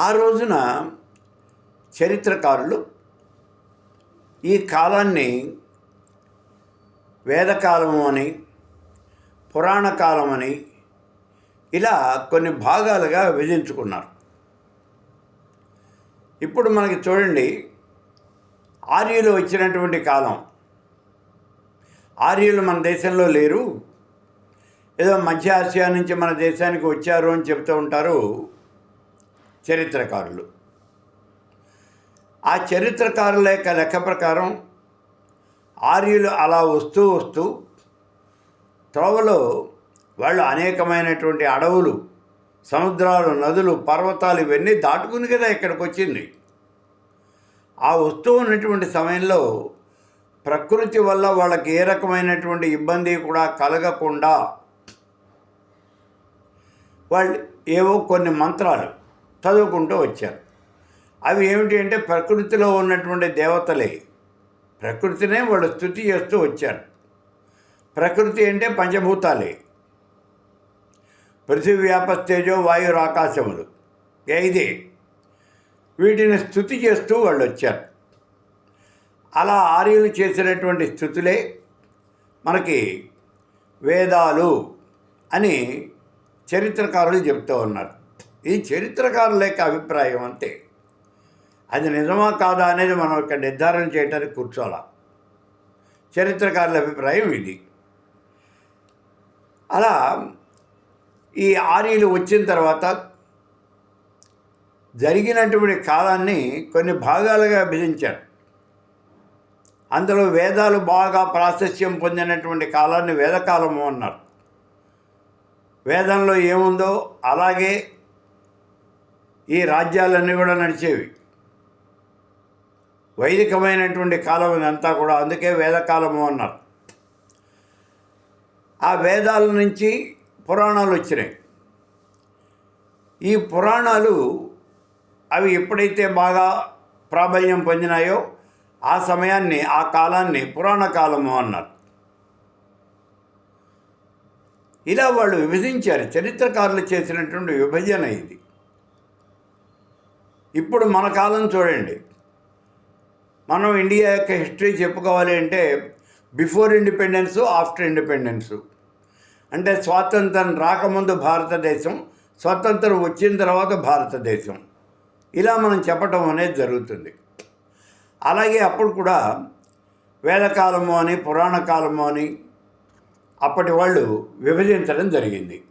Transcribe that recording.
ఆ రోజున చరిత్రకారులు ఈ కాలాన్ని వేదకాలము అని పురాణ కాలం అని ఇలా కొన్ని భాగాలుగా విభజించుకున్నారు. ఇప్పుడు మనకి చూడండి ఆర్యులు వచ్చినటువంటి కాలం. ఆర్యులు మన దేశంలో లేరు. ఏదో మధ్య ఆసియా నుంచి మన దేశానికి వచ్చారు అని చెప్తూ ఉంటారు. చరిత్రకారులు. ఆ చరిత్రకారుల యొక్క లెక్క ప్రకారం ఆర్యులు అలా వస్తూ వస్తూ త్రోవలో వాళ్ళు అనేకమైనటువంటి అడవులు సముద్రాలు నదులు పర్వతాలు ఇవన్నీ దాటుకుని కదా ఇక్కడికి వచ్చింది ఆ వస్తూ ఉన్నటువంటి సమయంలో ప్రకృతి వల్ల వాళ్ళకి ఏ రకమైనటువంటి ఇబ్బంది కూడా కలగకుండా వాళ్ళు ఏవో కొన్ని మంత్రాలు చదువుకుంటూ వచ్చారు. అవి ఏమిటి అంటే ప్రకృతిలో ఉన్నటువంటి దేవతలే. ప్రకృతినే వాళ్ళు స్థుతి చేస్తూ వచ్చారు. ప్రకృతి అంటే పంచభూతాలే. పృథివీ వ్యాపస్తేజో వాయు ఆకాశములు. ఇదే? వీటిని స్థుతి చేస్తూ వాళ్ళు వచ్చారు. అలా ఆర్యులు చేసినటువంటి స్థుతులే మనకి వేదాలు అని చరిత్రకారులు చెప్తూ ఉన్నారు. ఈ చరిత్రకారుల యొక్క అభిప్రాయం అంతే. అది నిజమా కాదా అనేది మనం ఇక్కడ నిర్ధారణ చేయడానికి కూర్చోాలా చరిత్రకారుల అభిప్రాయం ఇది. అలా ఈ ఆర్యులు వచ్చిన తర్వాత జరిగినటువంటి కాలాన్ని కొన్ని భాగాలుగా విభజించారు. అందులో వేదాలు బాగా ప్రాశస్యం పొందినటువంటి కాలాన్ని వేదకాలము అన్నారు. వేదంలో ఏముందో అలాగే ఈ రాజ్యాలన్నీ కూడా నడిచేవి. వైదికమైనటువంటి కాలం ఇదంతా కూడా అందుకే వేదకాలము అన్నారు. ఆ వేదాల నుంచి పురాణాలు వచ్చినాయి. ఈ పురాణాలు అవి ఎప్పుడైతే బాగా ప్రాబల్యం పొందినాయో ఆ సమయాన్ని ఆ కాలాన్ని పురాణ కాలము అన్నారు. ఇలా వాళ్ళు విభజించారు. చరిత్రకారులు చేసినటువంటి విభజన ఇది. ఇప్పుడు మన కాలం చూడండి. మనం ఇండియా యొక్క హిస్టరీ చెప్పుకోవాలి అంటే బిఫోర్ ఇండిపెండెన్స్ ఆఫ్టర్ ఇండిపెండెన్స్. అంటే స్వాతంత్రం రాకముందు భారతదేశం స్వాతంత్రం వచ్చిన తర్వాత భారతదేశం. ఇలా మనం చెప్పటం అనేది జరుగుతుంది. అలాగే అప్పుడు కూడా వేదకాలము అని పురాణ కాలము అని అప్పటి వాళ్ళు విభజించడం జరిగింది.